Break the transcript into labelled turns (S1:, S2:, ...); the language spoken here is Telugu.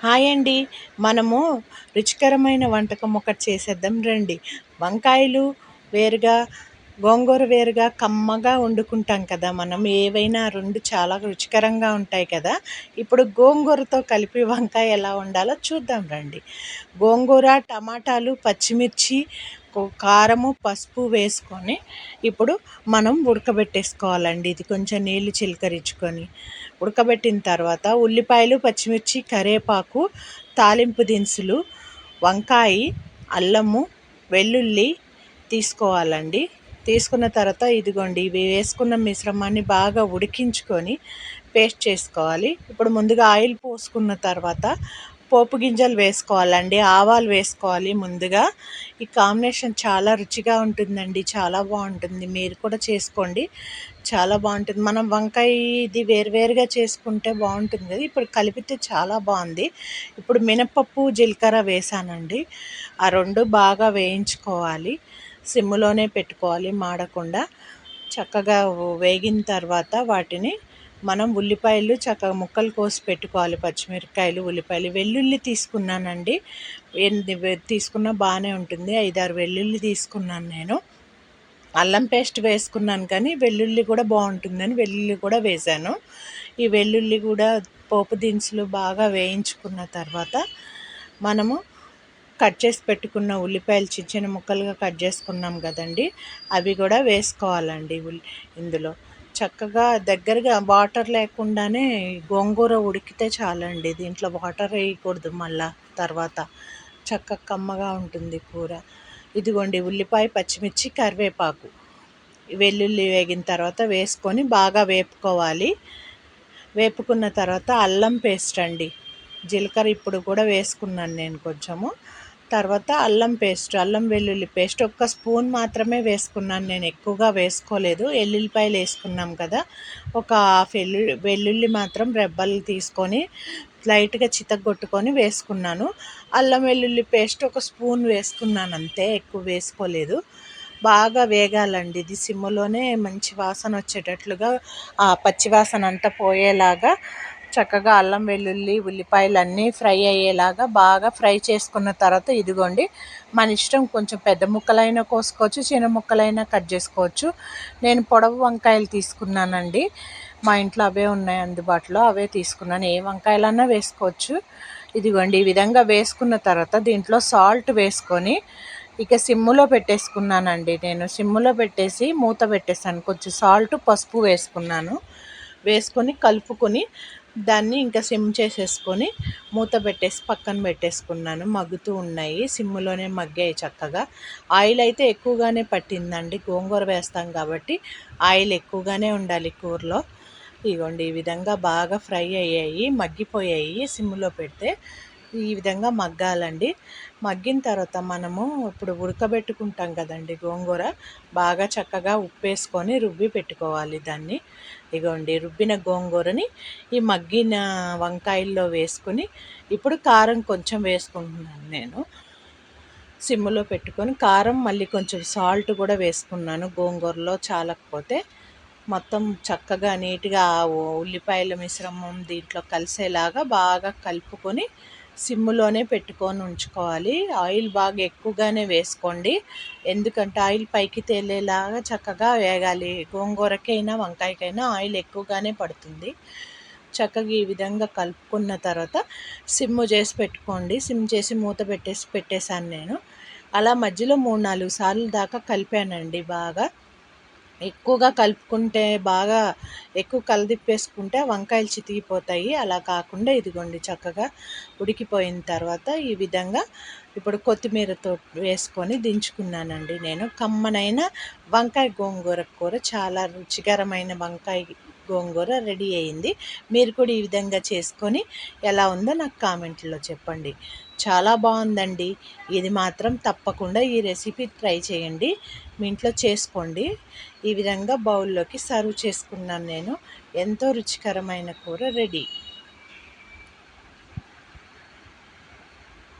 S1: హాయ్ అండి. మనము రుచికరమైన వంటకం ఒకటి చేసేద్దాం రండి. వంకాయలు వేరుగా గోంగూర వేరుగా కమ్మగా వండుకుంటాం కదా మనం. ఏవైనా రెండు చాలా రుచికరంగా ఉంటాయి కదా. ఇప్పుడు గోంగూరతో కలిపి వంకాయ ఎలా వండాలో చూద్దాం రండి. గోంగూర టమాటాలు పచ్చిమిర్చి కారము పసుపు వేసుకొని ఇప్పుడు మనం ఉడకబెట్టేసుకోవాలండి. ఇది కొంచెం నీళ్ళు చిలకరించుకొని. ఉడకబెట్టిన తర్వాత ఉల్లిపాయలు పచ్చిమిర్చి కరివేపాకు తాలింపు దినుసులు వంకాయ అల్లము వెల్లుల్లి తీసుకోవాలండి. తీసుకున్న తర్వాత ఇదిగోండి ఇవి వేసుకున్న మిశ్రమాన్ని బాగా ఉడికించుకొని పేస్ట్ చేసుకోవాలి. ఇప్పుడు ముందుగా ఆయిల్ పోసుకున్న తర్వాత పోపు గింజలు వేసుకోవాలండి ఆవాలు వేసుకోవాలి ముందుగా. ఈ కాంబినేషన్ చాలా రుచిగా ఉంటుందండి చాలా బాగుంటుంది. మీరు కూడా చేసుకోండి చాలా బాగుంటుంది. మనం వంకాయ ఇది వేరువేరుగా చేసుకుంటే బాగుంటుంది కదా ఇప్పుడు కలిపితే చాలా బాగుంది. ఇప్పుడు మినపప్పు జీలకర్ర వేసానండి. ఆ రెండు బాగా వేయించుకోవాలి సిమ్లోనే పెట్టుకోవాలి మాడకుండా. చక్కగా వేగిన తర్వాత వాటిని మనం ఉల్లిపాయలు చక్కగా ముక్కలు కోసి పెట్టుకోవాలి పచ్చిమిరపకాయలు ఉల్లిపాయలు. వెల్లుల్లి తీసుకున్నానండి. తీసుకున్న బాగానే ఉంటుంది. ఐదారు వెల్లుల్లి తీసుకున్నాను నేను. అల్లం పేస్ట్ వేసుకున్నాను కానీ వెల్లుల్లి కూడా బాగుంటుందని వెల్లుల్లి కూడా వేశాను ఈ వెల్లుల్లి కూడా పోపు దినుసులు బాగా వేయించుకున్న తర్వాత మనము కట్ చేసి పెట్టుకున్న ఉల్లిపాయలు చిన్న చిన్న ముక్కలుగా కట్ చేసుకున్నాం కదండి. అవి కూడా వేసుకోవాలండి ఇందులో. చక్కగా దగ్గరగా వాటర్ లేకుండానే గోంగూర ఉడికితే చాలండి. దీంట్లో వాటర్ వేయకూడదు మళ్ళా తర్వాత. చక్క కమ్మగా ఉంటుంది కూర. ఇదిగోండి ఉల్లిపాయ పచ్చిమిర్చి కరివేపాకు. వెల్లుల్లి వేగిన తర్వాత వేసుకొని బాగా వేపుకోవాలి. వేపుకున్న తర్వాత అల్లం పేస్ట్ అండి. జీలకర్ర ఇప్పుడు కూడా వేసుకున్నాను నేను కొంచెము. తర్వాత అల్లం పేస్ట్ అల్లం వెల్లుల్లి పేస్ట్. ఒక్క స్పూన్ మాత్రమే వేసుకున్నాను నేను ఎక్కువగా వేసుకోలేదు. ఎల్లుల్లిపాయలు వేసుకున్నాం కదా ఒక హాఫ్ ఎల్లు వెల్లుల్లి మాత్రం రెబ్బలు తీసుకొని లైట్గా చితగొట్టుకొని వేసుకున్నాను. అల్లం వెల్లుల్లి పేస్ట్ ఒక స్పూన్ వేసుకున్నాను అంతే ఎక్కువ వేసుకోలేదు. బాగా వేగాలండి ఇది సిమ్లోనే మంచి వాసన వచ్చేటట్లుగా ఆ పచ్చి వాసన అంతా పోయేలాగా చక్కగా అల్లం వెల్లుల్లి ఉల్లిపాయలు అన్నీ ఫ్రై అయ్యేలాగా బాగా ఫ్రై చేసుకున్న తర్వాత ఇదిగోండి మన ఇష్టం కొంచెం పెద్ద ముక్కలైనా కోసుకోవచ్చు చిన్న ముక్కలైనా కట్ చేసుకోవచ్చు. నేను పొడవు వంకాయలు తీసుకున్నానండి. మా ఇంట్లో అవే ఉన్నాయి అందుబాటులో అవే తీసుకున్నాను. ఏ వంకాయలన్నా వేసుకోవచ్చు. ఇదిగోండి ఈ విధంగా వేసుకున్న తర్వాత దీంట్లో సాల్ట్ వేసుకొని ఇక సిమ్ములో పెట్టేసుకున్నానండి. నేను సిమ్ములో పెట్టేసి మూత పెట్టేసాను కొంచెం సాల్ట్ పసుపు వేసుకున్నాను. వేసుకొని కలుపుకొని దాన్ని ఇంకా సిమ్ చేసేసుకొని మూత పెట్టేసి పక్కన పెట్టేసుకున్నాను. మగ్గుతూ ఉన్నాయి. సిమ్లోనే మగ్గాయి చక్కగా. ఆయిల్ అయితే ఎక్కువగానే పట్టిందండి. గోంగూర వేస్తాం కాబట్టి ఆయిల్ ఎక్కువగానే ఉండాలి కూరలో. ఇదిగోండి ఈ విధంగా బాగా ఫ్రై అయ్యాయి మగ్గిపోయాయి. సిమ్లో పెడితే ఈ విధంగా మగ్గాలండి. మగ్గిన తర్వాత మనము ఇప్పుడు ఉడకబెట్టుకుంటాం కదండి గోంగూర. బాగా చక్కగా ఉప్పు వేసుకొని రుబ్బి పెట్టుకోవాలి దాన్ని. ఇగోండి రుబ్బిన గోంగూరని ఈ మగ్గిన వంకాయల్లో వేసుకొని ఇప్పుడు కారం కొంచెం వేసుకుంటున్నాను నేను. సిమ్లో పెట్టుకొని కారం మళ్ళీ కొంచెం సాల్ట్ కూడా వేసుకున్నాను గోంగూరలో చాలకపోతే. మొత్తం చక్కగా నీట్గా ఉల్లిపాయల మిశ్రమం దీంట్లో కలిసేలాగా బాగా కలుపుకొని సిమ్లోనే పెట్టుకొని ఉంచుకోవాలి. ఆయిల్ బాగా ఎక్కువగానే వేసుకోండి. ఎందుకంటే ఆయిల్ పైకి తేలేలాగా చక్కగా వేగాలి. గోంగూరకైనా వంకాయకైనా ఆయిల్ ఎక్కువగానే పడుతుంది. చక్కగా ఈ విధంగా కలుపుకున్న తర్వాత సిమ్ చేసి పెట్టుకోండి. సిమ్ చేసి మూత పెట్టేసి పెట్టేశాను నేను. అలా మధ్యలో మూడు నాలుగు సార్లు దాకా కలిపానండి బాగా. ఎక్కువగా కలుపుకుంటే బాగా ఎక్కువ కలదిప్పేసుకుంటే వంకాయలు చితికిపోతాయి. అలా కాకుండా ఇదిగోండి చక్కగా ఉడికిపోయిన తర్వాత ఈ విధంగా ఇప్పుడు కొత్తిమీరతో వేసుకొని దించుకున్నానండి నేను. కమ్మనైన వంకాయ గోంగూర కూర చాలా రుచికరమైన వంకాయ గోంగూర రెడీ అయింది. మీరు కూడా ఈ విధంగా చేసుకొని ఎలా ఉందో నాకు కామెంట్లో చెప్పండి. చాలా బాగుందండి. ఇది మాత్రం తప్పకుండా ఈ రెసిపీ ట్రై చేయండి. మీ ఇంట్లో చేసుకోండి. ఈ విధంగా బౌల్లోకి సర్వ్ చేసుకున్నాను నేను. ఎంతో రుచికరమైన కూర రెడీ.